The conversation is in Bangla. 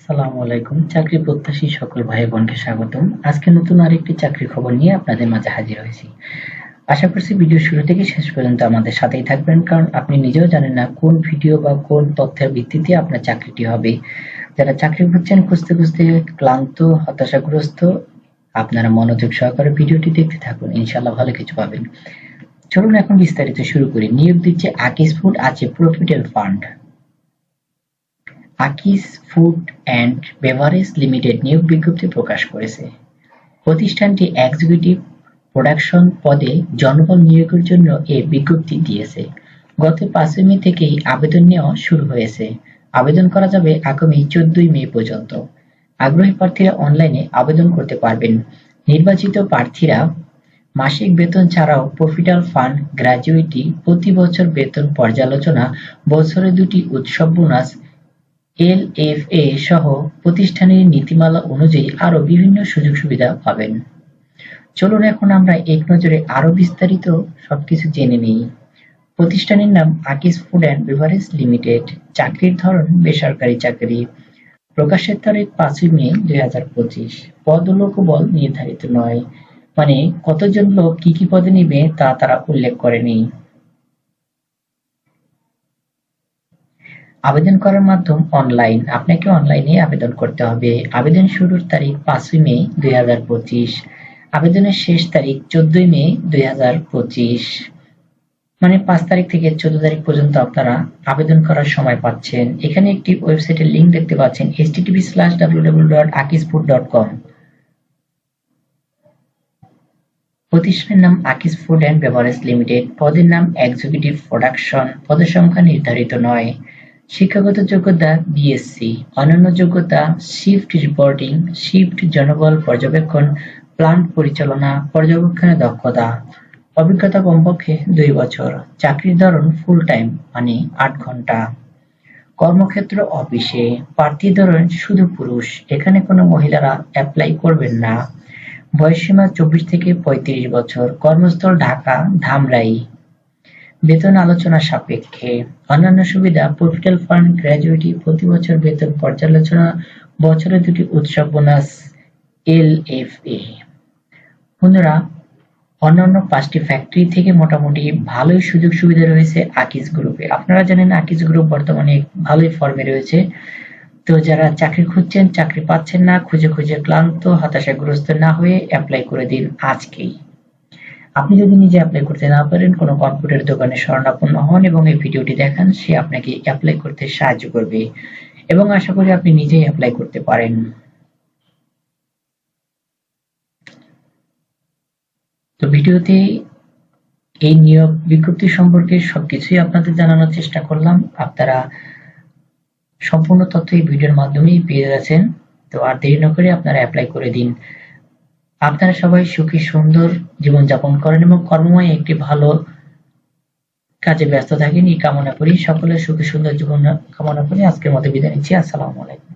আসসালামু আলাইকুম। চাকরি প্রত্যাশী সকল ভাই বোনকে স্বাগতম। আজকে নতুন আরেকটি চাকরি খবর নিয়ে আপনাদের মাঝে হাজির হয়েছি। আশা করছি ভিডিও শুরু থেকে শেষ পর্যন্ত আমাদের সাথেই থাকবেন, কারণ আপনি নিজেও জানেন না কোন ভিডিও বা কোন তথ্যের ভিত্তিতে আপনার চাকরিটি হবে। যারা চাকরি খুঁজছেন, খুঁজতে খুঁজতে ক্লান্ত, হতাশাগ্রস্ত, আপনারা মনোযোগ সহকারে ভিডিওটি দেখতে থাকুন ইনশাল্লাহ ভালো কিছু পাবেন। চলুন এখন বিস্তারিত শুরু করি। নিয়োগ দিচ্ছে আকিস ফুড, আছে প্রফিটেল fund. Akis food and beverage limited নিয়োগ বিজ্ঞপ্তি প্রকাশ করেছে। প্রতিষ্ঠানটি এক্সিকিউটিভ প্রোডাকশন পদে জনবল নিয়োগের জন্য এ বিজ্ঞপ্তি দিয়েছে। গত পাঁচই মে থেকেই আবেদন নেওয়া শুরু হয়েছে। আবেদন করা যাবে আগামী চোদ্দই মে পর্যন্ত। আগ্রহী প্রার্থীরা অনলাইনে আবেদন করতে পারবেন। নির্বাচিত প্রার্থীরা মাসিক বেতন ছাড়াও প্রফিটাল ফান্ড, গ্র্যাজুইটি, প্রতি বছর বেতন পর্যালোচনা, বছরে দুটি উৎসব বোনাস এলএফএ সহ প্রতিষ্ঠানের নীতিমালা অনুযায়ী আরও বিভিন্ন সুযোগ সুবিধা পাবেন। চলুন এখন আমরা এক নজরে আরও বিস্তারিত সবকিছু জেনে নিই। প্রতিষ্ঠানের নাম আকিস ফুড অ্যান্ড বেভারেজ লিমিটেড। চাকরির ধরন বেসরকারি চাকরি। প্রকাশের তারিখ পাঁচই মে দুই হাজার পঁচিশ। পদ লোকবল নির্ধারিত নয়। মানে কতজন লোক কি কি পদে নিবে তা তারা উল্লেখ করেনি। আবেদন করার মাধ্যম অনলাইন আপনাকে অনলাইনে আবেদন করতে হবে। আবেদন শুরুর তারিখ পাঁচই মে দুই হাজার পঁচিশ। আবেদনের শেষ তারিখ চোদ্দই মে দুই হাজার পঁচিশ। মানে পাঁচ তারিখ থেকে চোদ্দ তারিখ পর্যন্ত আপনারা আবেদন করার সময় পাচ্ছেন। এখানে একটি ওয়েবসাইটের লিঙ্ক দেখতে পাচ্ছেন H TV slash W dot akisfood dot com প্রতিষ্ঠানের নাম আকিস ফুড অ্যান্ড বেভারেজ লিমিটেড পদের নাম এক্সিকিউটিভ প্রোডাকশন পদের সংখ্যা নির্ধারিত নয়। শিক্ষাগত যোগ্যতা বিএসসি অন্যান্য যোগ্যতা শিফট রিপোর্টিং শিফট জনবল পর্যবেক্ষণ প্লান্ট পরিচালনা, পর্যবেক্ষণে দক্ষতা। অভিজ্ঞতা কমপক্ষে দুই বছর। চাকরির ধরন ফুল টাইম মানে আট ঘণ্টা। কর্মক্ষেত্র অফিসে প্রার্থী ধরন শুধু পুরুষ। এখানে কোনো মহিলারা অ্যাপ্লাই করবেন না। বয়সসীমা চব্বিশ থেকে পঁয়ত্রিশ বছর। কর্মস্থল ঢাকা ধামরাই বেতন আলোচনা সাপেক্ষে। অন্যান্য সুবিধা প্রফিটাল ফান্ড গ্র্যাজুয়েটি প্রতি বছর বেতন পর্যালোচনা, বছরে দুটি উৎসব বোনাস এল এফ এ বন্ধুরা, অন্যান্য পাঁচটি ফ্যাক্টরি থেকে মোটামুটি ভালোই সুযোগ সুবিধা রয়েছে আকিস গ্রুপে আপনারা জানেন আকিস গ্রুপ বর্তমানে ভালোই ফর্মে রয়েছে। তো যারা চাকরি খুঁজছেন, চাকরি পাচ্ছেন না, খুঁজে খুঁজে ক্লান্ত, হতাশাগ্রস্ত না হয়ে অ্যাপ্লাই করে দিন আজকেই। আপনি যদি নিজে অ্যাপ্লাই করতে না পারেন, কোনো কম্পিউটার দোকানে শরণাপন্ন হন এবং এই ভিডিওটি দেখান, সে আপনাকে অ্যাপ্লাই করতে সাহায্য করবে এবং আশা করি আপনি নিজেই অ্যাপ্লাই করতে পারেন। তো ভিডিওতে এই নিয়োগ বিজ্ঞপ্তি সম্পর্কে সবকিছুই আপনাদের জানানোর চেষ্টা করলাম। আপনারা সম্পূর্ণ তথ্য এই ভিডিওর মাধ্যমেই পেয়ে যাচ্ছেন। তো আর দেরি না করে আপনারা অ্যাপ্লাই করে দিন। আপনারা সবাই সুখী, সুন্দর জীবনযাপন করেন এবং কর্মময় একটি ভালো কাজে ব্যস্ত থাকেন। এই কামনা করি। সকলের সুখী, সুন্দর জীবন কামনা করি আজকের মতো বিদায় নিচ্ছি। আসসালামু আলাইকুম।